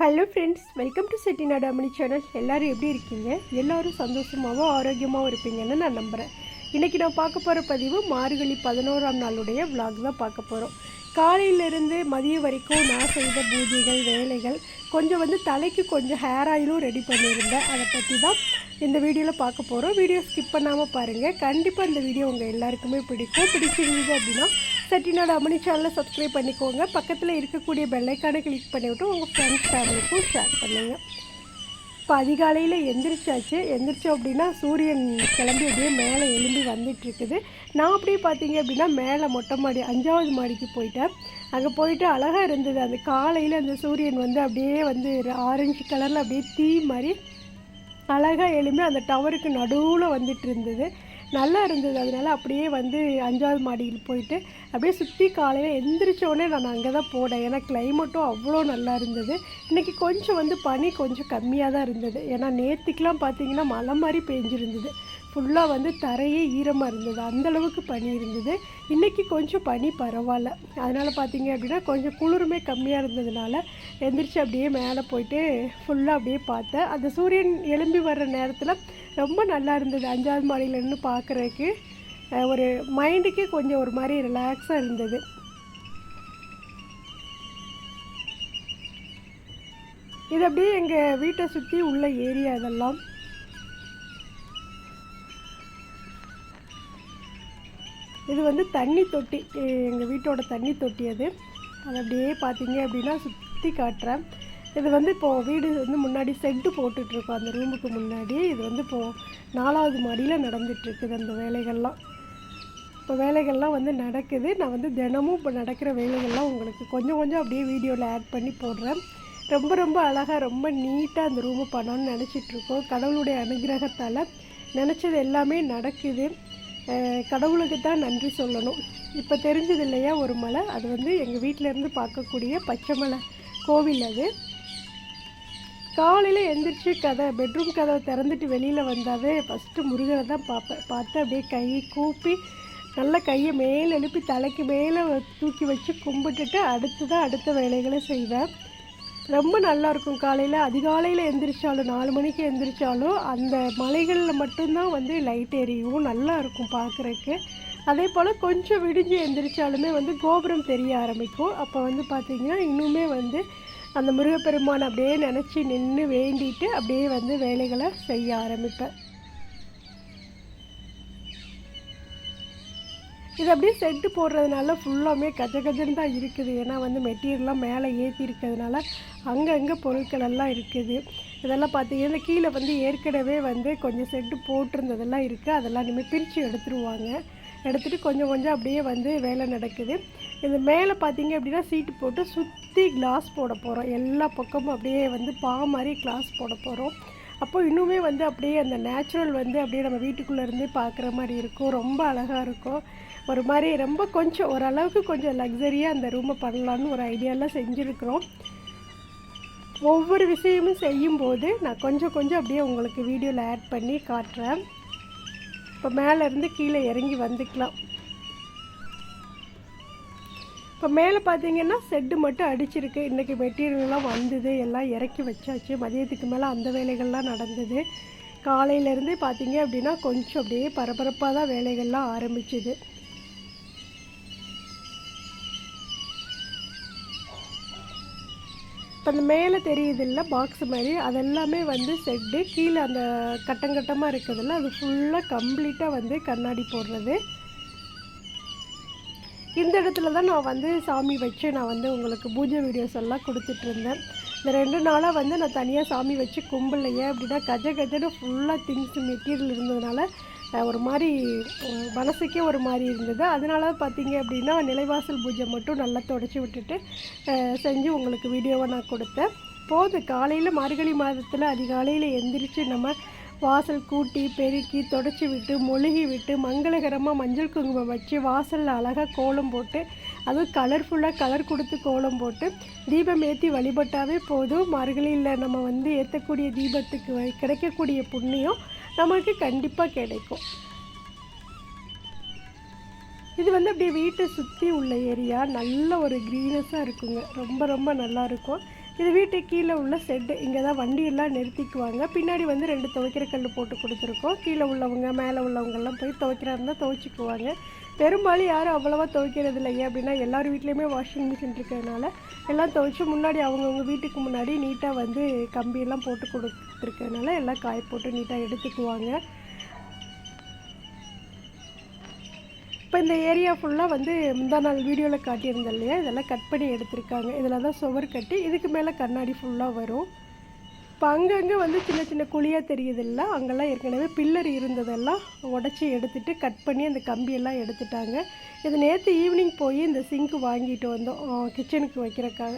Hello friends welcome to Chettinad Ammani channel எல்லோரும் எப்படி இருக்கீங்க? எல்லோரும் சந்தோஷமாகவும் ஆரோக்கியமாகவும் இருப்பீங்கன்னு நான் நம்புகிறேன் இன்றைக்கி நான் பார்க்க போகிற பதிவு மார்கழி பதினோராம் நாளுடைய விலாக் தான் பார்க்க போகிறோம் காலையிலேருந்து மதியம் வரைக்கும் நான் செய்த பூஜைகள் வேலைகள் கொஞ்சம் வந்து தலைக்கு கொஞ்சம் ஹேர் ஆயிலும் ரெடி பண்ணியிருந்தேன். அதை பற்றி தான் இந்த வீடியோவில் பார்க்க போகிறோம் வீடியோ ஸ்கிப் பண்ணாமல் பாருங்கள் கண்டிப்பாக இந்த வீடியோ உங்கள் எல்லாருக்குமே பிடிக்கும். பிடிச்சிருந்தது அப்படின்னா சட்டினோட அம்மணி சேனலை சப்ஸ்கிரைப் பண்ணிக்கோங்க. பக்கத்தில் இருக்கக்கூடிய பெல்லைக்கானை கிளிக் பண்ணிவிட்டு உங்கள் ஃப்ரெண்ட்ஸ் ஃபேமிலிக்கும் ஷேர் பண்ணுங்கள் இப்போ அதிகாலையில் எந்திரிச்சாச்சு. எந்திரிச்சோம் அப்படின்னா சூரியன் கிளம்பி அப்படியே மேலே எழும்பி வந்துட்டுருக்குது. நான் அப்படியே பார்த்தீங்க அப்படின்னா மேலே மொட்டை மாடி அஞ்சாவது மாடிக்கு போயிட்டேன். அங்கே போயிட்டு அழகாக இருந்தது. அந்த காலையில் அந்த சூரியன் வந்து அப்படியே வந்து ஆரஞ்சு கலரில் அப்படியே தீ மாதிரி அழகாக எழும்பி அந்த டவருக்கு நடுவில் வந்துட்டு இருந்தது நல்லா இருந்தது. அதனால அப்படியே வந்து அஞ்சாவது மாடியில் போயிட்டு அப்படியே சுற்றி காலையில் எந்திரிச்சோடனே நான் அங்கே தான் போனேன். ஏன்னா கிளைமேட்டும் அவ்வளோ நல்லா இருந்தது. இன்றைக்கி கொஞ்சம் வந்து பனி கொஞ்சம் கம்மியாக தான் இருந்தது. ஏன்னா நேற்றுக்கெலாம் பார்த்தீங்கன்னா மழை மாதிரி பெஞ்சிருந்தது. ஃபுல்லாக வந்து தரையே ஈரமாக இருந்தது. அந்தளவுக்கு பனி இருந்தது. இன்றைக்கி கொஞ்சம் பனி பரவாயில்ல. அதனால் பார்த்தீங்க அப்படின்னா கொஞ்சம் குளிருமே கம்மியாக இருந்ததுனால எந்திரிச்சு அப்படியே மேலே போயிட்டு ஃபுல்லாக அப்படியே பார்த்தேன். அந்த சூரியன் எழும்பி வர்ற நேரத்தில் ரொம்ப நல்லா இருந்தது. அஞ்சாவது மாடியில் பார்க்குறதுக்கு ஒரு மைண்டுக்கே கொஞ்சம் ஒரு மாதிரி ரிலாக்ஸாக இருந்தது. இது அப்படியே எங்கள் வீட்டை சுற்றி உள்ள ஏரியா இதெல்லாம். இது வந்து தண்ணி தொட்டி எங்கள் வீட்டோட தண்ணி தொட்டி அது. அது அப்படியே பார்த்தீங்க அப்படின்னா சுற்றி காட்டுறேன். இது வந்து இப்போது வீடு வந்து முன்னாடி செட்டு போட்டுட்ருக்கோம். அந்த ரூமுக்கு முன்னாடி இது வந்து இப்போது நாலாவது மாடியில் நடந்துகிட்ருக்குது அந்த வேலைகள்லாம். இப்போ வேலைகள்லாம் வந்து நடக்குது. நான் வந்து தினமும் இப்போ நடக்கிற வேலைகள்லாம் உங்களுக்கு கொஞ்சம் கொஞ்சம் அப்படியே வீடியோவில் ஆட் பண்ணி போடுறேன். ரொம்ப ரொம்ப அழகாக ரொம்ப நீட்டாக அந்த ரூமை பண்ணணும்னு நினச்சிட்ருக்கோம். கடவுளுடைய அனுகிரகத்தால் நினச்சது எல்லாமே நடக்குது. கடவுளுக்கு தான் நன்றி சொல்லணும். இப்போ தெரிஞ்சது இல்லையா ஒரு மலை? அது வந்து எங்கள் வீட்டிலேருந்து பார்க்கக்கூடிய பச்சை மலை கோவில் அது. காலையில் எந்திரிச்சு கதை பெட்ரூம் கதவை திறந்துட்டு வெளியில் வந்தாவே ஃபஸ்ட்டு முருகனை தான் பார்ப்பேன் பார்த்து அப்படியே கை கூப்பி நல்ல கையை மேலே எழுப்பி தலைக்கு மேலே தூக்கி வச்சு கும்பிட்டுட்டு அடுத்து தான் அடுத்த வேலைகளை செய்வேன். ரொம்ப நல்லா இருக்கும் காலையில் அதிகாலையில் எந்திரிச்சாலும் நாலு மணிக்கு எந்திரிச்சாலும் அந்த மலைகளில் மட்டும்தான் வந்து லைட் எரியும். நல்லா இருக்கும் பார்க்குறக்கு அதே போல் கொஞ்சம் விடிஞ்சு எந்திரிச்சாலுமே வந்து கோபுரம் தெரிய ஆரம்பிக்கும். அப்போ வந்து பார்த்திங்கன்னா இன்னுமே வந்து அந்த முருகப்பெருமான் அப்படியே நினச்சி நின்று வேண்டிட்டு அப்படியே வந்து வேலைகளை செய்ய ஆரம்பிப்பேன். இது அப்படியே செட்டு போடுறதுனால ஃபுல்லாமே கஜ கஜன்னு தான் இருக்குது. ஏன்னா வந்து மெட்டீரியல்லாம் மேலே ஏற்றி இருக்கிறதுனால அங்கங்கே பொருட்கள் எல்லாம் இருக்குது. இதெல்லாம் பார்த்தீங்கன்னா கீழே வந்து ஏற்கனவே வந்து கொஞ்சம் செட்டு போட்டிருந்ததெல்லாம் இருக்குது அதெல்லாம் இனிமேல் பிரித்து எடுத்துருவாங்க. எடுத்துகிட்டு கொஞ்சம் கொஞ்சம் அப்படியே வந்து வேலை நடக்குது. இது மேலே பார்த்தீங்க அப்படின்னா சீட்டு போட்டு சுற்றி கிளாஸ் போட போகிறோம் எல்லா பக்கமும் அப்படியே வந்து பா மாதிரி கிளாஸ் போட போகிறோம் அப்போ இன்னுமே வந்து அப்படியே அந்த நேச்சுரல் வந்து அப்படியே நம்ம வீட்டுக்குள்ளேருந்து பார்க்குற மாதிரி இருக்கும். ரொம்ப அழகாக இருக்கும். ஒரு மாதிரி ரொம்ப கொஞ்சம் ஓரளவுக்கு கொஞ்சம் லக்ஸரியாக அந்த ரூமை பண்ணலான்னு ஒரு ஐடியாலாம் செஞ்சுருக்குறோம். ஒவ்வொரு விஷயமும் செய்யும்போது நான் கொஞ்சம் கொஞ்சம் அப்படியே உங்களுக்கு வீடியோவில் ஆட் பண்ணி காட்டுறேன். இப்போ மேலேருந்து கீழே இறங்கி வந்துக்கலாம். இப்போ மேலே பார்த்தீங்கன்னா செட்டு மட்டும் அடிச்சிருக்கு. இன்றைக்கி மெட்டீரியல்லாம் வந்தது. எல்லாம் இறக்கி வச்சாச்சு. மதியத்துக்கு மேலே அந்த வேலைகள்லாம் நடந்தது. காலையிலேருந்தே பார்த்தீங்க அப்படின்னா கொஞ்சம் அப்படியே பரபரப்பாக தான் வேலைகள்லாம் ஆரம்பிச்சுது. இப்போ அந்த மேலே தெரியுது இல்லை பாக்ஸ் மாதிரி. அதெல்லாமே வந்து செட்டு கீழே அந்த கட்டங்கட்டமாக இருக்கிறதுல அது ஃபுல்லாக கம்ப்ளீட்டாக வந்து கண்ணாடி போடுறது. இந்த இடத்துல தான் நான் வந்து சாமி வச்சு நான் வந்து உங்களுக்கு பூஜை வீடியோஸ் எல்லாம் கொடுத்துட்ருந்தேன் இந்த ரெண்டு நாளாக வந்து நான் தனியாக சாமி வச்சு கும்பலையே அப்படின்னா கஜ கஜன்னு ஃபுல்லாக திங்ஸ் மெட்டீரியல் இருந்ததுனால ஒரு மாதிரி மனசுக்கே ஒரு மாதிரி இருந்தது. அதனால பார்த்தீங்க அப்படின்னா நிலைவாசல் பூஜை மட்டும் நல்லா தொடச்சி விட்டுட்டு செஞ்சு உங்களுக்கு வீடியோவை நான் கொடுத்தேன். போதும் காலையில் மார்கழி மாதத்தில் அதிகாலையில் எந்திரிச்சு நம்ம வாசல் கூட்டி பெருக்கி தொடச்சி விட்டு மொழுகி விட்டு மங்களகரமாக மஞ்சள் குங்குமம் வச்சு வாசலில் அழகாக கோலம் போட்டு அதுவும் கலர்ஃபுல்லாக கலர் கொடுத்து கோலம் போட்டு தீபம் ஏற்றி வழிபட்டாவே போதும். மார்கழியில் நம்ம வந்து ஏற்றக்கூடிய தீபத்துக்கு வ- கிடைக்கக்கூடிய புண்ணியம் நமக்கு கண்டிப்பாக கிடைக்கும். இது வந்து அப்படியே வீட்டை சுற்றி உள்ள ஏரியா. நல்ல ஒரு க்ரீனஸாக இருக்குங்க. ரொம்ப ரொம்ப நல்லா இருக்கும். இது வீட்டு கீழே உள்ள செட்டு இங்கே தான் வண்டியெல்லாம் நிறுத்திக்குவாங்க. பின்னாடி வந்து ரெண்டு துவைக்கிற கல் போட்டு கொடுத்துருக்கோம். கீழே உள்ளவங்க மேலே உள்ளவங்கெல்லாம் போய் துவைக்கிறா இருந்தால் துவைச்சிக்குவாங்க. பெரும்பாலும் யாரும் அவ்வளோவா துவைக்கிறது இல்லையே அப்படின்னா எல்லார் வீட்லேயுமே வாஷிங் மிஷின் இருக்கிறதுனால எல்லாம் துவைச்சி முன்னாடி அவங்கவுங்க வீட்டுக்கு முன்னாடி நீட்டாக வந்து கம்பியெல்லாம் போட்டு கொடு இருக்கிறதுனால எல்லாம் காய போட்டு நீட்டாக எடுத்துக்குவாங்க. இப்போ இந்த ஏரியா ஃபுல்லாக வந்து முந்தா நாள் வீடியோவில் காட்டியிருந்தேன் இல்லையா? இதெல்லாம் கட் பண்ணி எடுத்திருக்காங்க. இதில் தான் சுவர் கட்டி இதுக்கு மேலே கண்ணாடி ஃபுல்லாக வரும். இப்போ அங்கங்கே வந்து சின்ன சின்ன குழியாக தெரியுதில்ல அங்கெல்லாம் ஏற்கனவே பில்லர் இருந்ததெல்லாம் உடச்சி எடுத்துட்டு கட் பண்ணி அந்த கம்பியெல்லாம் எடுத்துட்டாங்க. இது நேற்று ஈவினிங் போய் இந்த சிங்க் வாங்கிட்டு வந்தோம். கிச்சனுக்கு வைக்கிறக்காக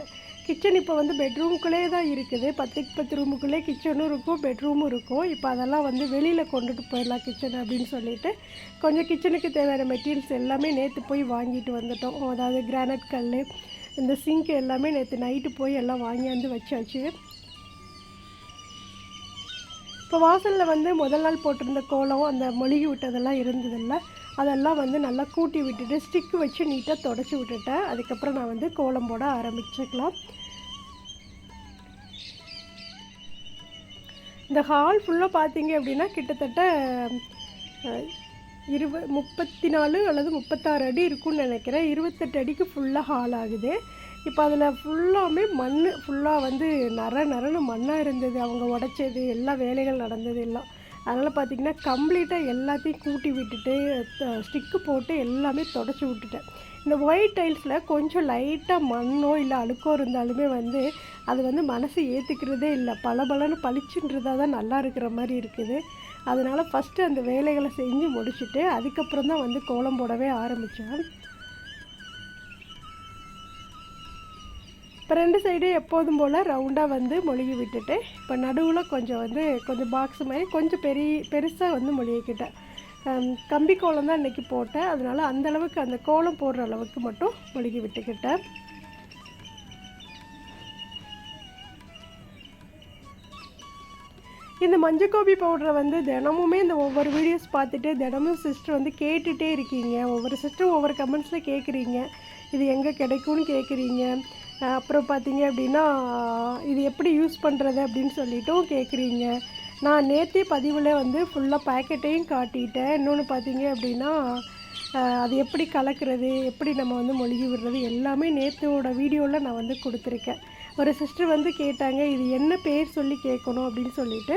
கிச்சன் இப்போ வந்து பெட்ரூம்குள்ளே தான் இருக்குது. பத்துக்கு பத்து ரூமுக்குள்ளே கிச்சனும் இருக்கும் பெட்ரூமும் இருக்கும். இப்போ அதெல்லாம் வந்து வெளியில் கொண்டுட்டு போயிடலாம் கிச்சன் அப்படின்னு சொல்லிட்டு. கொஞ்சம் கிச்சனுக்கு தேவையான மெட்டீரியல்ஸ் எல்லாமே நேற்று போய் வாங்கிட்டு வந்துட்டோம். அதாவது கிரானைட் கல் இந்த சிங்க் எல்லாமே நேற்று நைட்டு போய் எல்லாம் வாங்கியாந்து வச்சாச்சு. இப்போ வாசலில் வந்து முதல் நாள் போட்டிருந்த கோலம் அந்த மொழிகி விட்டதெல்லாம் இருந்ததில்ல. அதெல்லாம் வந்து நல்லா கூட்டி விட்டுட்டு ஸ்டிக்கு வச்சு நீட்டாக தொடச்சி விட்டுட்டேன். அதுக்கப்புறம் நான் வந்து கோலம் போட ஆரம்பிச்சுக்கலாம். இந்த ஹால் ஃபுல்லாக பார்த்தீங்க அப்படின்னா கிட்டத்தட்ட இருப முப்பத்தி நாலு அல்லது முப்பத்தாறு அடி இருக்கும்னு நினைக்கிறேன். இருபத்தெட்டு அடிக்கு ஃபுல்லாக ஹால் ஆகுது. இப்போ அதில் ஃபுல்லாமே மண் ஃபுல்லாக வந்து நர நரன்னு மண்ணாக இருந்தது. அவங்க உடைச்சது எல்லா வேலைகள் நடந்தது எல்லாம். அதனால் பார்த்திங்கன்னா கம்ப்ளீட்டாக எல்லாத்தையும் கூட்டி விட்டுட்டு ஸ்டிக்கு போட்டு எல்லாமே தொடச்சி விட்டுட்டேன். இந்த ஒயிட் டைல்ஸில் கொஞ்சம் லைட்டாக மண்ணோ இல்லை அழுக்கோ இருந்தாலுமே வந்து அது வந்து மனசு ஏற்றுக்கிறதே இல்லை. பளபளன்னு பளிச்சுன்றதாக தான் நல்லா இருக்கிற மாதிரி இருக்குது. அதனால் ஃபஸ்ட்டு அந்த வேலைகளை செஞ்சு முடிச்சுட்டு அதுக்கப்புறம் தான் வந்து கோலம் போடவே ஆரம்பித்தேன் இப்போ ரெண்டு சைடும் எப்போதும் போல் ரவுண்டாக வந்து மொழிகி விட்டுட்டு இப்போ நடுவில் கொஞ்சம் வந்து கொஞ்சம் பாக்ஸ் மாதிரி கொஞ்சம் பெரிய பெருசாக வந்து மொழிகிக்கிட்டேன். கம்பி கோலம் தான் இன்றைக்கி போட்டேன். அதனால் அந்த அளவுக்கு அந்த கோலம் போடுற அளவுக்கு மட்டும் மொழிகி விட்டுக்கிட்டேன். இந்த மஞ்சக்கோபி பவுடரை வந்து தினமுமே இந்த ஒவ்வொரு வீடியோஸ் பார்த்துட்டு தினமும் சிஸ்டர் வந்து கேட்டுகிட்டே இருக்கீங்க. ஒவ்வொரு சிஸ்டரும் ஒவ்வொரு கமெண்ட்ஸில் கேட்குறீங்க. இது எங்கே கிடைக்கும்னு கேட்குறீங்க. அப்புறம் பார்த்தீங்க அப்படின்னா இது எப்படி யூஸ் பண்ணுறது அப்படின்னு சொல்லிட்டும் கேட்குறீங்க. நான் நேற்றே பதிவில் வந்து ஃபுல்லாக பேக்கெட்டையும் காட்டிட்டேன். இன்னொன்று பார்த்தீங்க அப்படின்னா அது எப்படி கலக்கிறது எப்படி நம்ம வந்து மொழிகி விடுறது எல்லாமே நேற்றோட வீடியோவில் நான் வந்து கொடுத்துருக்கேன். ஒரு சிஸ்டர் வந்து கேட்டாங்க இது என்ன பேர் சொல்லி கேட்கணும் அப்படின்னு சொல்லிட்டு.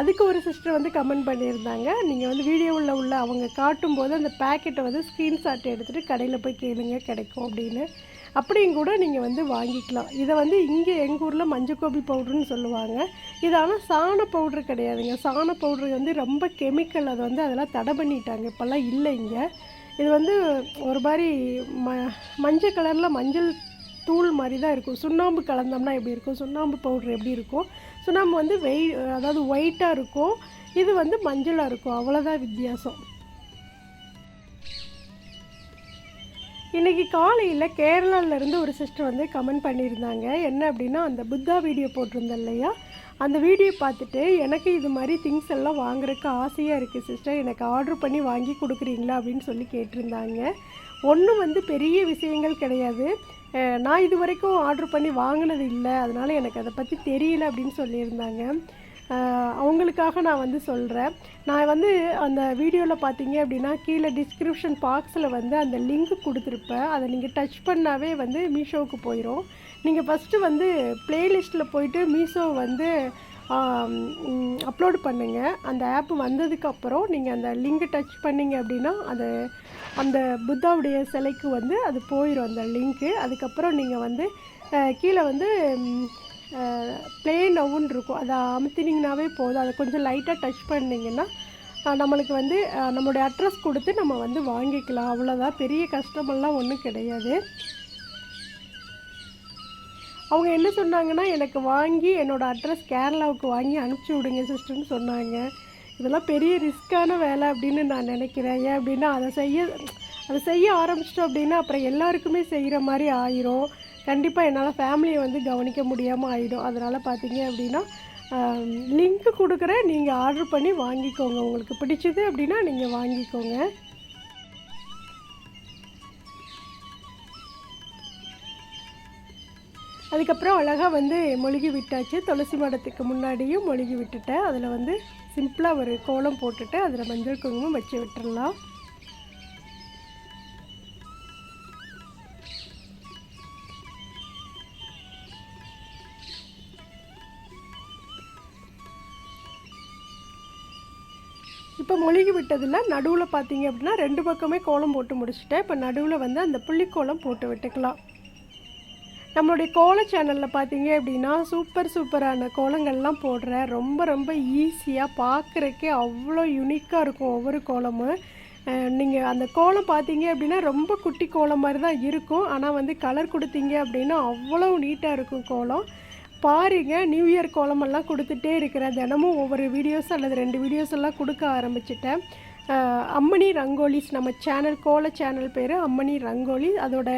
அதுக்கு ஒரு சிஸ்டர் வந்து கமெண்ட் பண்ணியிருந்தாங்க. நீங்கள் வந்து வீடியோவில் உள்ள அவங்க காட்டும்போது அந்த பேக்கெட்டை வந்து ஸ்க்ரீன்ஷாட் எடுத்துகிட்டு கடையில் போய் கேளுங்க கிடைக்கும் அப்படின்னு. அப்படியும் கூட நீங்கள் வந்து வாங்கிக்கலாம். இதை வந்து இங்கே எங்கள் ஊரில் மஞ்சக்கோபி பவுடர்னு சொல்லுவாங்க. இது ஆனால் சாண பவுட்ரு கிடையாதுங்க. சாண பவுட்ரு வந்து ரொம்ப கெமிக்கல். அதை வந்து அதெல்லாம் தடை பண்ணிட்டாங்க. இப்போல்லாம் இல்லை இங்கே. இது வந்து ஒரு மாதிரி ம மஞ்சள் கலரில் மஞ்சள் தூள் மாதிரி தான் இருக்கும். சுண்ணாம்பு கலந்தோம்னா எப்படி இருக்கும்? சுண்ணாம்பு பவுட்ரு எப்படி இருக்கும்? சுண்ணாம்பு வந்து வெய் அதாவது ஒயிட்டாக இருக்கும். இது வந்து மஞ்சளாக இருக்கும். அவ்வளோதான் வித்தியாசம். இன்றைக்கி காலையில் கேரளாவிலேருந்து ஒரு சிஸ்டர் வந்து கமெண்ட் பண்ணியிருந்தாங்க. என்ன அப்படின்னா அந்த புத்தா வீடியோ போட்டிருந்தேன் இல்லையா? அந்த வீடியோ பார்த்துட்டு எனக்கு இது மாதிரி திங்ஸ் எல்லாம் வாங்குறதுக்கு ஆசையாக இருக்குது சிஸ்டர் எனக்கு ஆர்டர் பண்ணி வாங்கி கொடுக்குறீங்களா? அப்படின்னு சொல்லி கேட்டிருந்தாங்க. ஒன்றும் வந்து பெரிய விஷயங்கள் கிடையாது. நான் இது வரைக்கும் ஆர்டர் பண்ணி வாங்கினது இல்லை. அதனால் எனக்கு அதை பற்றி தெரியல அப்படின்னு சொல்லியிருந்தாங்க. அவங்களுக்காக நான் வந்து சொல்கிறேன் நான் வந்து அந்த வீடியோவில் பார்த்தீங்க அப்படின்னா கீழே டிஸ்கிரிப்ஷன் பாக்ஸில் வந்து அந்த லிங்க் கொடுத்துருப்பேன். அதை நீங்கள் டச் பண்ணாவே வந்து மீஷோவுக்கு போயிடும் நீங்கள் ஃபஸ்ட்டு வந்து ப்ளேலிஸ்ட்டில் போயிட்டு மீஷோ வந்து அப்லோடு பண்ணுங்கள் அந்த ஆப் வந்ததுக்கப்புறம் நீங்கள் அந்த லிங்க் டச் பண்ணீங்க அப்படின்னா அது அந்த புத்தாவுடைய சிலைக்கு வந்து அது போயிடும் அந்த லிங்க்கு அதுக்கப்புறம் நீங்கள் வந்து கீழே வந்து ப்ளே ஒவ்வொன்று இருக்கும். அதை அமுத்தினிங்கனாவே போதும். அதை கொஞ்சம் லைட்டாக டச் பண்ணிங்கன்னா நம்மளுக்கு வந்து நம்மளுடைய அட்ரஸ் கொடுத்து நம்ம வந்து வாங்கிக்கலாம். அவ்வளோதான் பெரிய கஷ்டமெல்லாம் ஒன்றும் கிடையாது. அவங்க என்ன சொன்னாங்கன்னா எனக்கு வாங்கி என்னோடய அட்ரஸ் கேரளாவுக்கு வாங்கி அனுப்பிச்சி விடுங்க சிஸ்டர்னு சொன்னாங்க. இதெல்லாம் பெரிய ரிஸ்க்கான வேலை அப்படின்னு நான் நினைக்கிறேன். ஏன் அப்படின்னா அதை செய்ய அதை செய்ய ஆரம்பிச்சிட்டோம் அப்படின்னா அப்புறம் எல்லாருக்குமே செய்கிற மாதிரி ஆயிரும். கண்டிப்பாக என்னால் ஃபேமிலியை வந்து கவனிக்க முடியாமல் ஆகிடும் அதனால் பார்த்தீங்க அப்படின்னா லிங்க் கொடுக்குறேன் நீங்கள் ஆர்டர் பண்ணி வாங்கிக்கோங்க. உங்களுக்கு பிடிச்சது அப்படின்னா நீங்கள் வாங்கிக்கோங்க. அதுக்கப்புறம் அழகாக வந்து மொழுகி விட்டாச்சு. துளசி மடத்துக்கு முன்னாடியும் மொழுகி விட்டுட்டேன். அதில் வந்து சிம்பிளாக ஒரு கோலம் போட்டுட்டு அதில் மஞ்சள் குங்குமம் வச்சு விட்டுடலாம் இப்போ மொழிகி விட்டதில் நடுவில் பார்த்தீங்க அப்படின்னா ரெண்டு பக்கமே கோலம் போட்டு முடிச்சுட்டேன். இப்போ நடுவில் வந்து அந்த புள்ளிக்கோலம் போட்டு விட்டுக்கலாம். நம்மளுடைய கோல சேனலில் பார்த்தீங்க அப்படின்னா சூப்பர் சூப்பரான கோலங்கள்லாம் போடுறேன். ரொம்ப ரொம்ப ஈஸியாக பார்க்குறக்கே அவ்வளோ யுனிக்காக இருக்கும் ஒவ்வொரு கோலமும். நீங்கள் அந்த கோலம் பார்த்தீங்க அப்படின்னா ரொம்ப குட்டி கோலம் மாதிரி தான் இருக்கும். ஆனால் வந்து கலர் கொடுத்தீங்க அப்படின்னா அவ்வளோ நீட்டாக இருக்கும் கோலம். பாருங்கள் நியூ இயர் கோலமெல்லாம் கொடுத்துட்டே இருக்கிறேன் தினமும் ஒவ்வொரு வீடியோஸ் அல்லது ரெண்டு வீடியோஸ் எல்லாம் கொடுக்க ஆரம்பிச்சிட்டேன். அம்மணி ரங்கோலிஸ் நம்ம சேனல் கோல சேனல் பேர் அம்மணி ரங்கோலி அதோட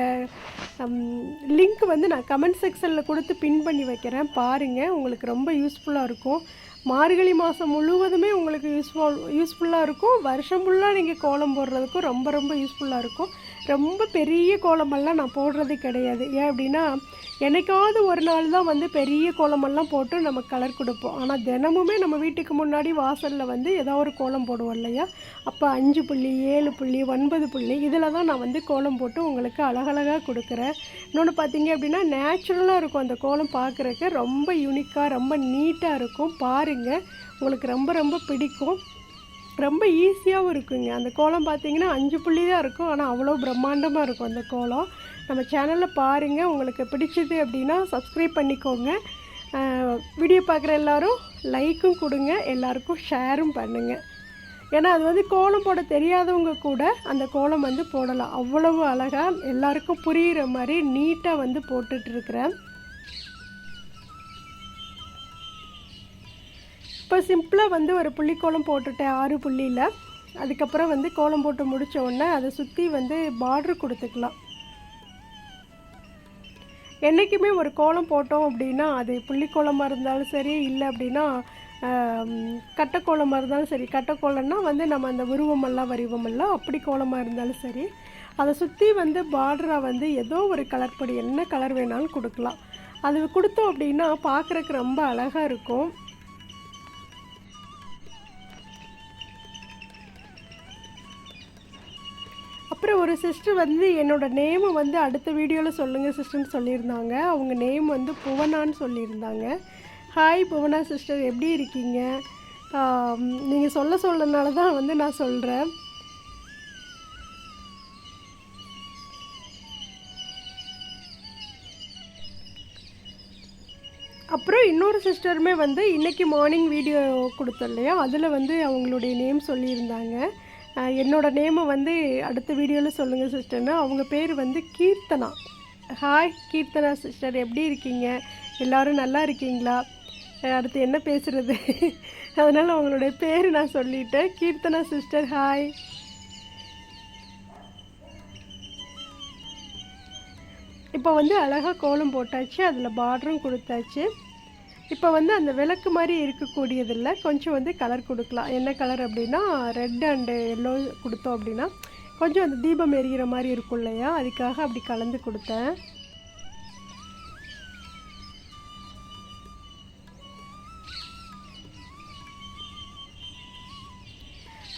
லிங்க் வந்து நான் கமெண்ட் செக்ஷனில் கொடுத்து பின் பண்ணி வைக்கிறேன். பாருங்கள் உங்களுக்கு ரொம்ப யூஸ்ஃபுல்லாக இருக்கும். மார்கழி மாதம் முழுவதுமே உங்களுக்கு யூஸ்ஃபுல் யூஸ்ஃபுல்லாக இருக்கும். வருஷம் ஃபுல்லாக நீங்கள் கோலம் போடுறதுக்கும் ரொம்ப ரொம்ப யூஸ்ஃபுல்லாக இருக்கும். ரொம்ப பெரிய கோலமெல்லாம் நான் போடுறது கிடையாது. ஏன் அப்படின்னா என்னைக்காவது ஒரு நாள் தான் வந்து பெரிய கோலமெல்லாம் போட்டு நம்ம கலர் கொடுப்போம். ஆனால் தினமுமே நம்ம வீட்டுக்கு முன்னாடி வாசலில் வந்து ஏதோ ஒரு கோலம் போடுவோம் இல்லையா? அப்போ அஞ்சு புள்ளி ஏழு புள்ளி ஒன்பது புள்ளி இதில் தான் நான் வந்து கோலம் போட்டு உங்களுக்கு அழகழகாக கொடுக்குறேன். இன்னொன்று பார்த்தீங்க அப்படின்னா நேச்சுரலாக இருக்கும் அந்த கோலம் பார்க்குறக்கு ரொம்ப யூனிக்காக ரொம்ப நீட்டாக இருக்கும். பாருங்கள் உங்களுக்கு ரொம்ப ரொம்ப பிடிக்கும். ரொம்ப ஈஸியாகவும் இருக்குங்க. அந்த கோலம் பார்த்தீங்கன்னா அஞ்சு புள்ளி தான் இருக்கும். ஆனால் அவ்வளோ பிரம்மாண்டமாக இருக்கும் அந்த கோலம். நம்ம சேனலில் பாருங்கள் உங்களுக்கு பிடிச்சது அப்படின்னா சப்ஸ்கிரைப் பண்ணிக்கோங்க. வீடியோ பார்க்குற எல்லாரும் லைக்கும் கொடுங்க. எல்லாருக்கும் ஷேரும் பண்ணுங்கள் ஏன்னா அது வந்து கோலம் போட தெரியாதவங்க கூட அந்த கோலம் வந்து போடலாம். அவ்வளவு அழகாக எல்லாருக்கும் புரிகிற மாதிரி நீட்டாக வந்து போட்டுட்ருக்குறேன் இப்போ சிம்பிளாக வந்து ஒரு புள்ளிக்கோலம் போட்டுட்டேன் ஆறு புள்ளியில். அதுக்கப்புறம் வந்து கோலம் போட்டு முடித்த உடனே அதை சுற்றி வந்து பார்ட்ரு கொடுத்துக்கலாம். என்றைக்குமே ஒரு கோலம் போட்டோம் அப்படின்னா அது புள்ளிக்கோலமாக இருந்தாலும் சரி இல்லை அப்படின்னா கட்டக்கோலமாக இருந்தாலும் சரி. கட்டைக்கோலம்னா வந்து நம்ம அந்த உருவமெல்லாம் வரிவமெல்லாம் அப்படி கோலமாக இருந்தாலும் சரி. அதை சுற்றி வந்து பார்டராக வந்து ஏதோ ஒரு கலர் பொடி என்ன கலர் வேணாலும் கொடுக்கலாம். அது கொடுத்தோம் அப்படின்னா பார்க்குறக்கு ரொம்ப அழகாக இருக்கும். அப்புறம் ஒரு சிஸ்டர் வந்து என்னோட நேமை வந்து அடுத்த வீடியோவில் சொல்லுங்கள் சிஸ்டர்னு சொல்லியிருந்தாங்க. அவங்க நேம் வந்து புவனான்னு சொல்லியிருந்தாங்க. ஹாய் புவனா சிஸ்டர் எப்படி இருக்கீங்க? நீங்கள் சொல்ல சொல்லனால தான் வந்து நான் சொல்கிறேன் அப்புறம் இன்னொரு சிஸ்டருமே வந்து இன்றைக்கி மார்னிங் வீடியோ கொடுத்தோம் இல்லையா? அதில் வந்து அவங்களுடைய நேம் சொல்லியிருந்தாங்க. என்னோட நேமை வந்து அடுத்த வீடியோவில் சொல்லுங்கள் சிஸ்டர்னு அவங்க பேர் வந்து கீர்த்தனா. ஹாய் கீர்த்தனா சிஸ்டர் எப்படி இருக்கீங்க? எல்லோரும் நல்லா இருக்கீங்களா? அடுத்து என்ன பேசுகிறது அதனால் அவங்களுடைய பேர் நான் சொல்லிட்டேன். கீர்த்தனா சிஸ்டர் ஹாய் இப்போ வந்து அழகாக கோலம் போட்டாச்சு அதில் பார்டரும் கொடுத்தாச்சு. இப்போ வந்து அந்த விளக்கு மாதிரி இருக்கக்கூடியதில் கொஞ்சம் வந்து கலர் கொடுக்கலாம். என்ன கலர் அப்படின்னா ரெட் அண்டு எல்லோ கொடுத்தோம் அப்படின்னா கொஞ்சம் அந்த தீபம் எரிகிற மாதிரி இருக்கும் இல்லையா? அதுக்காக அப்படி கலந்து கொடுத்தேன்.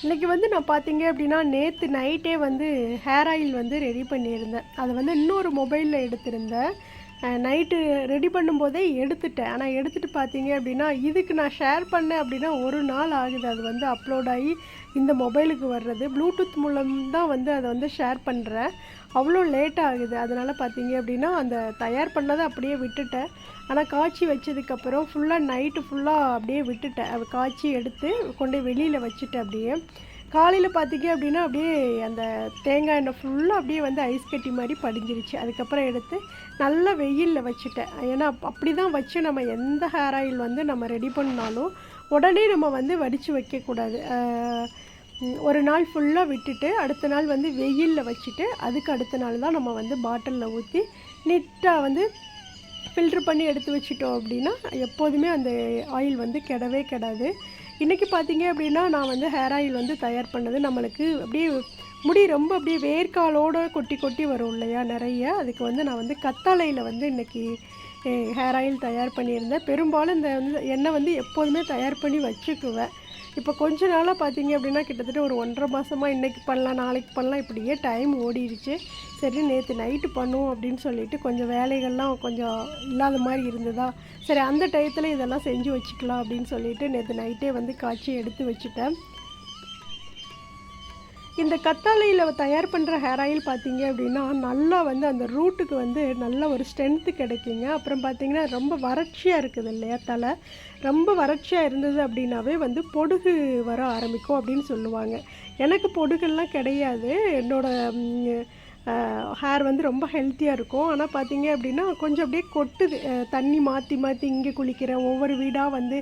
இன்றைக்கி வந்து நான் பார்த்தீங்க அப்படின்னா நேற்று நைட்டே வந்து ஹேர் ஆயில் வந்து ரெடி பண்ணியிருந்தேன். அதை வந்து இன்னொரு மொபைலில் எடுத்திருந்தேன். நைட்டு ரெடி பண்ணும்போதே எடுத்துட்டேன். ஆனால் எடுத்துகிட்டு பார்த்தீங்க அப்படின்னா இதுக்கு நான் ஷேர் பண்ணேன் அப்படின்னா ஒரு நாள் ஆகுது. அது வந்து அப்லோட் ஆகி இந்த மொபைலுக்கு வர்றது. ப்ளூடூத் மூலம் தான் வந்து அதை வந்து ஷேர் பண்ணுறேன் அவ்வளோ லேட் ஆகுது. அதனால் பார்த்தீங்க அப்படின்னா அந்த தயார் பண்ணதை அப்படியே விட்டுட்டேன். ஆனால் காய்ச்சி வச்சதுக்கப்புறம் ஃபுல்லாக நைட்டு ஃபுல்லாக அப்படியே விட்டுட்டேன். காய்ச்சி எடுத்து கொண்டு வெளியில் வச்சுட்டேன் அப்படியே. காலையில் பார்த்தீங்க அப்படின்னா அப்படியே அந்த தேங்காய் எண்ணெய் ஃபுல்லாக அப்படியே வந்து ஐஸ் கட்டி மாதிரி படிஞ்சிருச்சு. அதுக்கப்புறம் எடுத்து நல்லா வெயிலில் வச்சுட்டேன். ஏன்னா அப்படி தான் வச்சு நம்ம எந்த ஹேர் ஆயில் வந்து நம்ம ரெடி பண்ணாலும் உடனே நம்ம வந்து வடித்து வைக்கக்கூடாது ஒரு நாள் ஃபுல்லாக விட்டுட்டு அடுத்த நாள் வந்து வெயிலில் வச்சுட்டு அதுக்கு அடுத்த நாள் தான் நம்ம வந்து பாட்டிலில் ஊற்றி நீட்டாக வந்து ஃபில்ட்ரு பண்ணி எடுத்து வச்சிட்டோம் அப்படின்னா எப்போதுமே அந்த ஆயில் வந்து கெடவே கெடாது. இன்றைக்கி பார்த்தீங்க அப்படின்னா நான் வந்து ஹேர் ஆயில் வந்து தயார் பண்ணது நம்மளுக்கு அப்படியே முடி ரொம்ப அப்படியே வேர்க்காலோடு கொட்டி கொட்டி வரும் இல்லையா நிறைய. அதுக்கு வந்து நான் வந்து கத்தாழையில் வந்து இன்றைக்கி ஹேர் ஆயில் தயார் பண்ணியிருந்தேன். பெரும்பாலும் இந்த வந்து எண்ணெய் வந்து எப்போதுமே தயார் பண்ணி வச்சுக்குவேன். இப்போ கொஞ்ச நாளாக பார்த்தீங்க அப்படின்னா கிட்டத்தட்ட ஒரு ஒன்றரை மாதமாக இன்றைக்கி பண்ணலாம் நாளைக்கு பண்ணலாம் இப்படியே டைம் ஓடிடுச்சு சரி நேற்று நைட்டு பண்ணுவோம் அப்படின்னு சொல்லிட்டு கொஞ்சம் வேலைகள்லாம் கொஞ்சம் இல்லாத மாதிரி இருந்ததா? சரி அந்த டயத்தில் இதெல்லாம் செஞ்சு வச்சுக்கலாம் அப்படின்னு சொல்லிட்டு நேற்று நைட்டே வந்து காய்ச்சி எடுத்து வச்சுட்டேன். இந்த கத்தாழையில் தயார் பண்ணுற ஹேர் ஆயில் பார்த்தீங்க அப்படின்னா நல்லா வந்து அந்த ரூட்டுக்கு வந்து நல்ல ஒரு ஸ்ட்ரென்த்து கிடைக்குங்க. அப்புறம் பார்த்தீங்கன்னா ரொம்ப வறட்சியாக இருக்குது இல்லையா தலை? ரொம்ப வறட்சியாக இருந்தது அப்படின்னாவே வந்து பொடுகு வர ஆரம்பிக்கும் அப்படின்னு சொல்லுவாங்க. எனக்கு பொடுகெல்லாம் கிடையாது. என்னோடய ஹேர் வந்து ரொம்ப ஹெல்த்தியாக இருக்கும். ஆனால் பார்த்தீங்க அப்படின்னா கொஞ்சம் அப்படியே கொட்டுது. தண்ணி மாற்றி மாற்றி இங்கே குளிக்கிறேன் ஒவ்வொரு வீடாக வந்து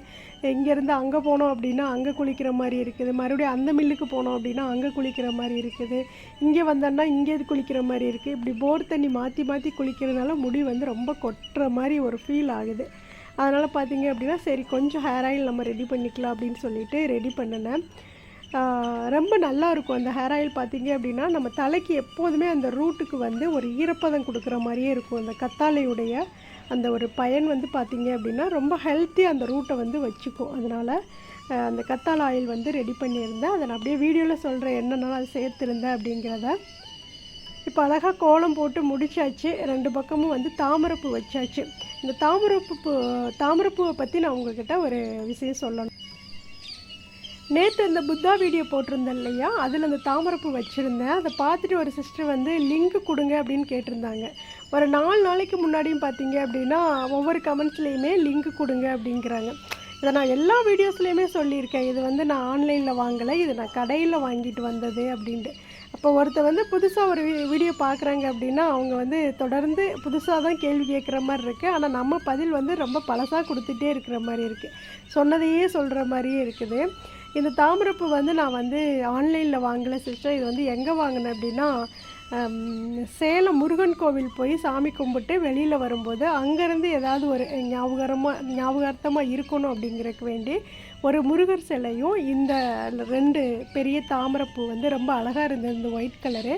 இங்கேருந்து அங்கே போனோம் அப்படின்னா அங்கே குளிக்கிற மாதிரி இருக்குது. மறுபடியும் அந்த மில்லுக்கு போனோம் அப்படின்னா அங்கே குளிக்கிற மாதிரி இருக்குது. இங்கே வந்தோன்னா இங்கே குளிக்கிற மாதிரி இருக்குது இப்படி போர் தண்ணி மாற்றி மாற்றி குளிக்கிறதுனால முடி வந்து ரொம்ப கொட்டுற மாதிரி ஒரு ஃபீல் ஆகுது. அதனால் பார்த்தீங்க அப்படின்னா சரி கொஞ்சம் ஹேர் ஆயில் நம்ம ரெடி பண்ணிக்கலாம் அப்படின்னு சொல்லிட்டு ரெடி பண்ணினேன். ரொம்ப நல்லா இருக்கும் அந்த ஹேர் ஆயில் பார்த்தீங்க அப்படின்னா நம்ம தலைக்கு எப்போதுமே அந்த ரூட்டுக்கு வந்து ஒரு ஈரப்பதம் கொடுக்குற மாதிரியே இருக்கும். அந்த கத்தாழையுடைய அந்த ஒரு பயன் வந்து பார்த்தீங்க அப்படின்னா ரொம்ப ஹெல்த்தி அந்த ரூட்டை வந்து வச்சுக்கும். அதனால் அந்த கத்தாழை ஆயில் வந்து ரெடி பண்ணியிருந்தேன். அதை நான் அப்படியே வீடியோவில் சொல்கிறேன் என்னென்னலாம் அது சேர்த்துருந்தேன் அப்படிங்கிறத. இப்போ அழகாக கோலம் போட்டு முடிச்சாச்சு. ரெண்டு பக்கமும் வந்து தாமரைப்பூ வச்சாச்சு. இந்த தாமரைப்பூ பூ- தாமரைப்பூவை பற்றி நான் உங்ககிட்ட ஒரு விஷயம் சொல்லணும். நேற்று இந்த புத்தா வீடியோ போட்டிருந்தேன் இல்லையா? அதில் அந்த தாமரப்பூ வச்சுருந்தேன். அதை பார்த்துட்டு ஒரு சிஸ்டர் வந்து லிங்க் கொடுங்க அப்படின்னு கேட்டிருந்தாங்க. ஒரு நாலு நாளைக்கு முன்னாடியும் பார்த்தீங்க அப்படின்னா ஒவ்வொரு கமெண்ட்ஸ்லேயுமே லிங்க் கொடுங்க அப்படிங்கிறாங்க. இதை நான் எல்லா வீடியோஸ்லேயுமே சொல்லியிருக்கேன். இது வந்து நான் ஆன்லைனில் வாங்கலை. இது நான் கடையில் வாங்கிட்டு வந்தது அப்படின்ட்டு. அப்போ ஒருத்தர் வந்து புதுசாக ஒரு வீ- வீடியோ பார்க்குறாங்க அப்படின்னா அவங்க வந்து தொடர்ந்து புதுசாக தான் கேள்வி கேட்குற மாதிரி இருக்குது ஆனால் நம்ம பதில் வந்து ரொம்ப பழசாக கொடுத்துட்டே இருக்கிற மாதிரி இருக்குது சொன்னதையே சொல்கிற மாதிரியே இருக்குது. இந்த தாமரைப்பூ வந்து நான் வந்து ஆன்லைனில் வாங்கலை சிஸ்டர். இது வந்து எங்கே வாங்கினேன் அப்படின்னா சேலம் முருகன் கோவில் போய் சாமி கும்பிட்டு வெளியில் வரும்போது அங்கேருந்து ஏதாவது ஒரு ஞாபகரமாக ஞாபகார்த்தமாக இருக்கணும் அப்படிங்கிறதுக்கு வேண்டி ஒரு முருகர் சிலையும் இந்த ரெண்டு பெரிய தாமரைப்பூ வந்து ரொம்ப அழகாக இருந்தது இந்த ஒயிட் கலரு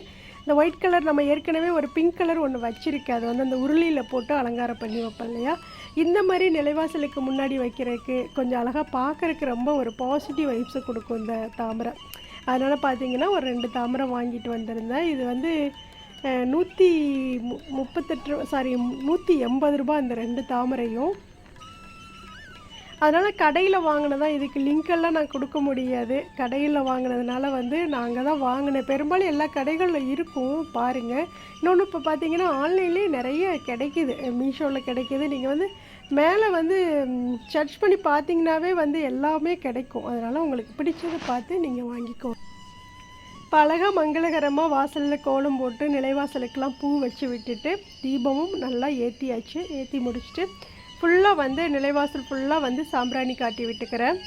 இந்த ஒயிட் கலர் நம்ம ஏற்கனவே ஒரு பிங்க் கலர் ஒன்று வச்சுருக்கேன் அது வந்து அந்த உருளியில் போட்டு அலங்காரம் பண்ணி வைப்போம் இல்லையா? இந்த மாதிரி நிலைவாசலுக்கு முன்னாடி வைக்கிறதுக்கு கொஞ்சம் அழகாக பார்க்குறக்கு ரொம்ப ஒரு பாசிட்டிவ் வைப்ஸை கொடுக்கும் இந்த தாமரை. அதனால் பார்த்தீங்கன்னா ஒரு ரெண்டு தாமரை வாங்கிட்டு வந்திருந்தேன். இது வந்து நூற்றி மு முப்பத்தெட்டு சாரி நூற்றி எண்பது ரூபாய் அந்த ரெண்டு தாமரையும். அதனால் கடையில் வாங்கினதான் இதுக்கு லிங்க்கெல்லாம் நான் கொடுக்க முடியாது. கடையில் வாங்கினதுனால வந்து நான் அங்கே தான் வாங்கினேன். பெரும்பாலும் எல்லா கடைகளில் இருக்கும் பாருங்கள் இன்னொன்று இப்போ பார்த்தீங்கன்னா ஆன்லைன்லேயே நிறைய கிடைக்கிது. மீஷோவில் கிடைக்கிது. நீங்கள் வந்து மேலே வந்து சர்ச் பண்ணி பார்த்தீங்கன்னாவே வந்து எல்லாமே கிடைக்கும். அதனால் உங்களுக்கு பிடிச்சதை பார்த்து நீங்கள் வாங்கிக்கோ. இப்போ அழகாக மங்களகரமாக வாசலில் கோலம் போட்டு நிலைவாசலுக்கெல்லாம் பூ வச்சு விட்டுட்டு தீபமும் நல்லா ஏற்றியாச்சு ஏற்றி முடிச்சுட்டு ஃபுல்லாக வந்து நிலைவாசல் ஃபுல்லாக வந்து சாம்பிராணி காட்டி விட்டுக்கிறேன்.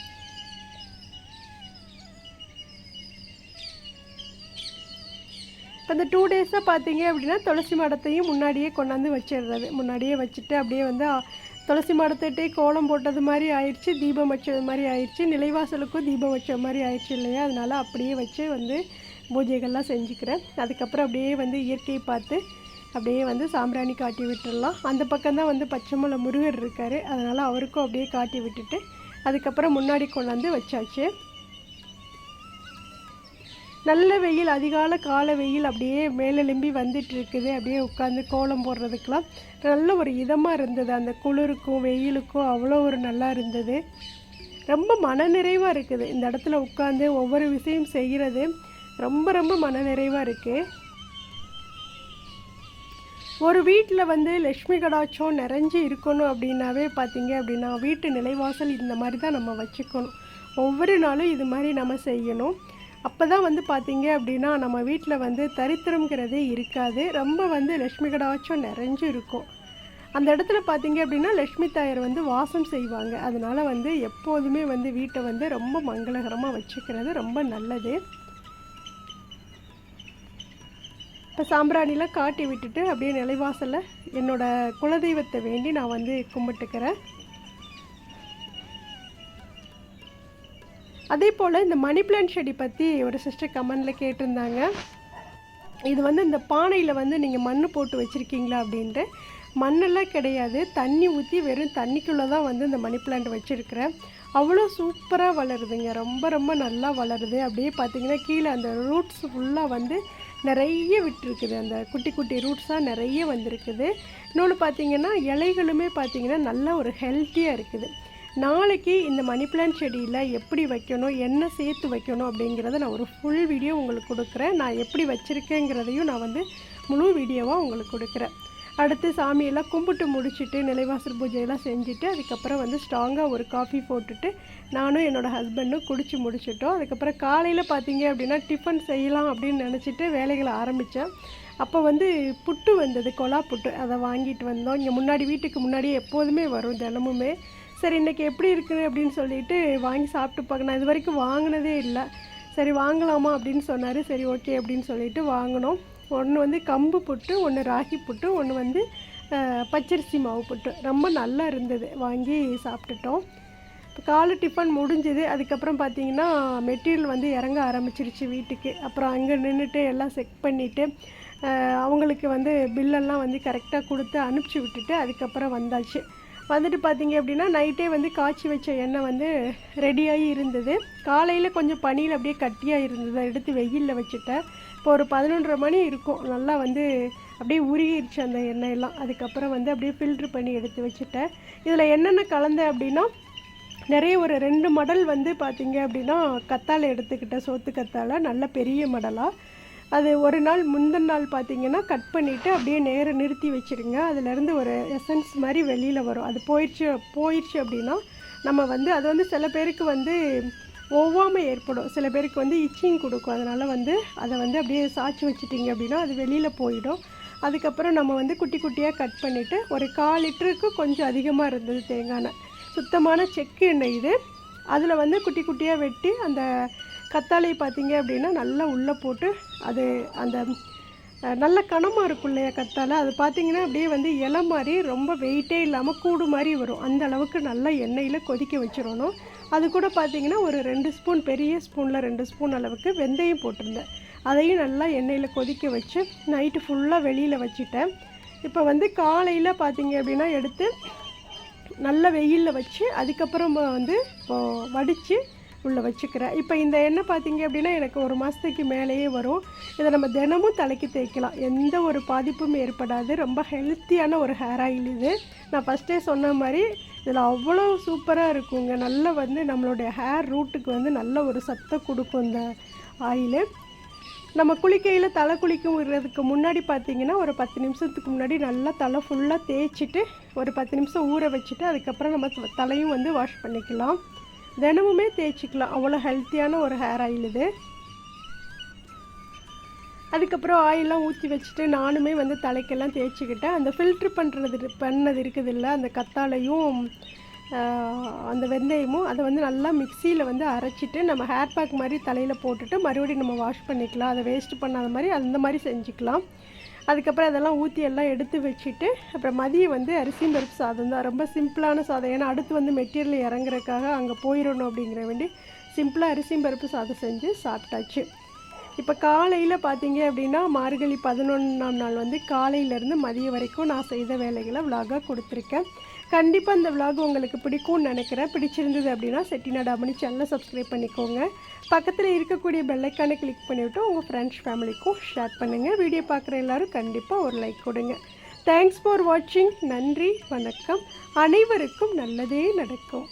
இப்போ இந்த டூ டேஸாக பார்த்தீங்க அப்படின்னா துளசி மடத்தையும் முன்னாடியே கொண்டாந்து வச்சிடுறது. முன்னாடியே வச்சுட்டு அப்படியே வந்து துளசி மடத்திட்டே கோலம் போட்டது மாதிரி ஆயிடுச்சு தீபம் வச்சது மாதிரி ஆயிடுச்சு நிலைவாசலுக்கும் தீபம் வச்ச மாதிரி ஆயிடுச்சு இல்லையா? அதனால அப்படியே வச்சு வந்து பூஜைகள்லாம் செஞ்சுக்கிறேன். அதுக்கப்புறம் அப்படியே வந்து இயற்கையை பார்த்து அப்படியே வந்து சாம்பிராணி காட்டி விட்டுடலாம். அந்த பக்கம் தான் வந்து பச்சைமலை முருகர் இருக்கார். அதனால் அவருக்கும் அப்படியே காட்டி விட்டுட்டு அதுக்கப்புறம் முன்னாடி கொண்டாந்து வச்சாச்சு. நல்ல வெயில் அதிகால கால வெயில் அப்படியே மேலெலும்பி வந்துட்டு இருக்குது. அப்படியே உட்காந்து கோலம் போடுறதுக்கெலாம் நல்ல ஒரு இதமாக இருந்தது. அந்த குளிருக்கும் வெயிலுக்கும் அவ்வளோ ஒரு நல்லா இருந்தது. ரொம்ப மனநிறைவாக இருக்குது. இந்த இடத்துல உட்காந்து ஒவ்வொரு விஷயம் செய்கிறது ரொம்ப ரொம்ப மனநிறைவாக இருக்குது ஒரு வீட்டில் வந்து லக்ஷ்மி கடாட்சம் நிறைஞ்சு இருக்கணும் அப்படின்னாவே பார்த்தீங்க அப்படின்னா வீட்டு நிலைவாசல் இந்த மாதிரி தான் நம்ம வச்சுக்கணும். ஒவ்வொரு நாளும் இது மாதிரி நம்ம செய்யணும். அப்போ தான் வந்து பார்த்தீங்க அப்படின்னா நம்ம வீட்டில் வந்து தரித்திரம்ங்கிறதே இருக்காது. ரொம்ப வந்து லக்ஷ்மி கடாட்சம் நிறைஞ்சு இருக்கும். அந்த இடத்துல பார்த்தீங்க அப்படின்னா லக்ஷ்மி தாயார் வந்து வாசம் செய்வாங்க. அதனால் வந்து எப்போதுமே வந்து வீட்டை வந்து ரொம்ப மங்களகரமாக வச்சுக்கிறது ரொம்ப நல்லது. இப்போ சாம்பிராணிலாம் காட்டி விட்டுட்டு அப்படியே நிலைவாசலில் என்னோட குலதெய்வத்தை வேண்டி நான் வந்து கும்பிட்டுக்கிறேன். அதே போல் இந்த மணி பிளான்ட் செடி பற்றி ஒரு சிஸ்டர் கமெண்டில் கேட்டிருந்தாங்க. இது வந்து இந்த பானையில் வந்து நீங்கள் மண் போட்டு வச்சுருக்கீங்களா அப்படின்ட்டு. மண்ணெல்லாம் கிடையாது. தண்ணி ஊற்றி வெறும் தண்ணிக்குள்ளே தான் வந்து இந்த மணி பிளான்ட் வச்சுருக்கிறேன். அவ்வளோ சூப்பராக வளருதுங்க. ரொம்ப ரொம்ப நல்லா வளருது. அப்படியே பார்த்தீங்கன்னா கீழே அந்த ரூட்ஸ் ஃபுல்லாக வந்து நிறைய விட்டுருக்குது. அந்த குட்டி குட்டி ரூட்ஸாக நிறைய வந்திருக்குது. இன்னொன்று பார்த்தீங்கன்னா இலைகளுமே பார்த்தீங்கன்னா நல்ல ஒரு ஹெல்த்தியாக இருக்குது. நாளைக்கு இந்த மணி பிளான்ட் செடியில் எப்படி வைக்கணும் என்ன சேர்த்து வைக்கணும் அப்படிங்கிறத நான் ஒரு ஃபுல் வீடியோ உங்களுக்கு கொடுக்குறேன். நான் எப்படி வச்சுருக்கேங்கிறதையும் நான் வந்து முழு வீடியோவாக உங்களுக்கு கொடுக்குறேன். அடுத்து சாமியெல்லாம் கும்பிட்டு முடிச்சுட்டு நிலைவாசல் பூஜையெல்லாம் செஞ்சுட்டு அதுக்கப்புறம் வந்து ஸ்ட்ராங்காக ஒரு காஃபி போட்டுட்டு நானும் என்னோடய ஹஸ்பண்டும் குடிச்சு முடிச்சுட்டோம். அதுக்கப்புறம் காலையில் பார்த்தீங்க அப்படின்னா டிஃபன் செய்யலாம் அப்படின்னு நினச்சிட்டு வேலைகளை ஆரம்பித்தேன் அப்போ வந்து புட்டு வந்தது கொலா புட்டு. அதை வாங்கிட்டு வந்தோம். இங்கே முன்னாடி வீட்டுக்கு முன்னாடியே எப்போதுமே வரும் தினமுமே. சரி இன்றைக்கி எப்படி இருக்குது அப்படின்னு சொல்லிட்டு வாங்கி சாப்பிட்டு பார்க்க நான் இது வரைக்கும் வாங்கினதே இல்லை. சரி வாங்கலாமா அப்படின்னு சொன்னார். சரி ஓகே அப்படின்னு சொல்லிட்டு வாங்கினோம். ஒன்று வந்து கம்பு புட்டு ஒன்று ராகி புட்டு ஒன்று வந்து பச்சரிசி மாவு புட்டு. ரொம்ப நல்லா இருந்தது. வாங்கி சாப்பிட்டுட்டோம். இப்போ காலை டிஃபன் முடிஞ்சது. அதுக்கப்புறம் பார்த்தீங்கன்னா மெட்டீரியல் வந்து இறங்க ஆரம்பிச்சிருச்சு வீட்டுக்கு. அப்புறம் அங்கே நின்றுட்டு எல்லாம் செக் பண்ணிவிட்டு அவங்களுக்கு வந்து பில்லெல்லாம் வந்து கரெக்டாக கொடுத்து அனுப்பிச்சி விட்டுட்டு அதுக்கப்புறம் வந்தாச்சு. வந்துட்டு பார்த்தீங்க அப்படின்னா நைட்டே வந்து காய்ச்சி வச்ச எண்ணெய் வந்து ரெடியாகி இருந்தது. காலையில் கொஞ்சம் பனியில் அப்படியே கட்டியாக இருந்தது. எடுத்து வெயிலில் வச்சுட்டேன். இப்போ ஒரு பதினொன்றரை மணி இருக்கும். நல்லா வந்து அப்படியே உருகிருச்சு அந்த எண்ணெயெல்லாம். அதுக்கப்புறம் வந்து அப்படியே ஃபில்ட்ரு பண்ணி எடுத்து வச்சுட்டேன். இதில் என்னென்ன கலந்தேன் அப்படின்னா நிறைய ஒரு ரெண்டு மடல் வந்து பார்த்திங்க அப்படின்னா கத்தாழை எடுத்துக்கிட்டேன். சோத்து கத்தாழை நல்ல பெரிய மடலாக அது ஒரு நாள் முந்தின நாள் பார்த்தீங்கன்னா கட் பண்ணிவிட்டு அப்படியே நேரம் நிறுத்தி வச்சுருங்க. அதுலேருந்து ஒரு எசன்ஸ் மாதிரி வெளியில் வரும். அது போயிடுச்சு போயிடுச்சு அப்படின்னா நம்ம வந்து அது வந்து சில பேருக்கு வந்து ஒவ்வாமை ஏற்படும். சில பேருக்கு வந்து இச்சிங் கொடுக்கும். அதனால் வந்து அதை வந்து அப்படியே சாய்ச்சி வச்சிட்டிங்க அப்படின்னா அது வெளியில் போயிடும். அதுக்கப்புறம் நம்ம வந்து குட்டி குட்டியாக கட் பண்ணிவிட்டு ஒரு கால் லிட்டருக்கு கொஞ்சம் அதிகமாக இருந்தது தேங்காய் எண்ணெய். சுத்தமான செக்கு எண்ணெய் இது. அதில் வந்து குட்டி குட்டியாக வெட்டி அந்த கத்தாழை பார்த்தீங்க அப்படின்னா நல்லா உள்ளே போட்டு அது அந்த நல்ல கனமாக இருக்கும் இல்லையா கத்தாழை? அது பார்த்தீங்கன்னா அப்படியே வந்து இலை மாதிரி ரொம்ப வெயிட்டே இல்லாமல் கூடு மாதிரி வரும். அந்த அளவுக்கு நல்லா எண்ணெயில் கொதிக்க வச்சிடணும். அது கூட பார்த்தீங்கன்னா ஒரு ரெண்டு ஸ்பூன் பெரிய ஸ்பூனில் ரெண்டு ஸ்பூன் அளவுக்கு வெந்தயம் போட்டிருந்தேன். அதையும் நல்லா எண்ணெயில் கொதிக்க வச்சு நைட்டு ஃபுல்லாக வெளியில் வச்சுட்டேன். இப்போ வந்து காலையில் பார்த்தீங்க அப்படின்னா எடுத்து நல்ல வெயிலில் வச்சு அதுக்கப்புறமா வந்து இப்போது வடித்து உள்ளே வச்சுக்கிறேன். இப்போ இந்த எண்ணெய் பார்த்தீங்க அப்படின்னா எனக்கு ஒரு மாதத்துக்கு மேலேயே வரும். இதை நம்ம தினமும் தலைக்கு தேய்க்கலாம். எந்த ஒரு பாதிப்பும் ஏற்படாது. ரொம்ப ஹெல்த்தியான ஒரு ஹேர் ஆயில் இது. நான் ஃபஸ்ட்டே சொன்ன மாதிரி இதில் அவ்வளோ சூப்பராக இருக்குங்க. நல்ல வந்து நம்மளுடைய ஹேர் ரூட்டுக்கு வந்து நல்ல ஒரு சத்தை கொடுக்கும் இந்த ஆயிலு நம்ம குளிக்கையில் தலை குளிக்கும் முன்னாடி பார்த்திங்கன்னா ஒரு பத்து நிமிஷத்துக்கு முன்னாடி நல்லா தலை ஃபுல்லாக தேய்ச்சிட்டு ஒரு பத்து நிமிஷம் ஊற வச்சுட்டு அதுக்கப்புறம் நம்ம தலையும் வந்து வாஷ் பண்ணிக்கலாம். தினமுமே தேய்ச்சிக்கலாம். அவ்வளோ ஹெல்த்தியான ஒரு ஹேர் ஆயில் இது. அதுக்கப்புறம் ஆயிலெலாம் ஊற்றி வச்சுட்டு நானுமே வந்து தலைக்கெல்லாம் தேய்ச்சிக்கிட்டேன் அந்த ஃபில்ட்ரு பண்ணுறது பண்ணது இருக்குது இல்லை அந்த கத்தாலையும் அந்த வெந்தயமும் அதை வந்து நல்லா மிக்சியில் வந்து அரைச்சிட்டு நம்ம ஹேர் பேக் மாதிரி தலையில் போட்டுட்டு மறுபடியும் நம்ம வாஷ் பண்ணிக்கலாம். அதை வேஸ்ட் பண்ணாத மாதிரி அந்த மாதிரி செஞ்சுக்கலாம். அதுக்கப்புறம் அதெல்லாம் ஊற்றி எல்லாம் எடுத்து வச்சுட்டு அப்புறம் மதியம் வந்து அரிசி பருப்பு சாதம் தான். ரொம்ப சிம்பிளான சாதம். ஏன்னா அடுத்து வந்து மெட்டீரியல் இறங்குறதுக்காக அங்கே போயிடணும் அப்படிங்கிற வேண்டி சிம்பிளாக அரிசி பருப்பு சாதம் செஞ்சு சாப்பிட்டாச்சு. இப்போ காலையில் பார்த்தீங்க அப்படின்னா மார்கழி பதினொன்றாம் நாள் வந்து காலையிலேருந்து மதியம் வரைக்கும் நான் செய்த வேலைகளை விலாகாக கொடுத்துருக்கேன். கண்டிப்பாக இந்த விலாக் உங்களுக்கு பிடிக்கும்னு நினைக்கிறேன். பிடிச்சிருந்தது அப்படின்னா செட்டிநாடு அம்மனி சேனலை சப்ஸ்கிரைப் பண்ணிக்கோங்க. பக்கத்தில் இருக்கக்கூடிய பெல்லைக்கானை கிளிக் பண்ணிவிட்டு உங்கள் ஃப்ரெண்ட்ஸ் ஃபேமிலிக்கும் ஷேர் பண்ணுங்கள் வீடியோ பார்க்குற எல்லாரும் கண்டிப்பாக ஒரு லைக் கொடுங்க. தேங்க்ஸ் ஃபார் வாட்சிங் நன்றி வணக்கம். அனைவருக்கும் நல்லதே நடக்கும்.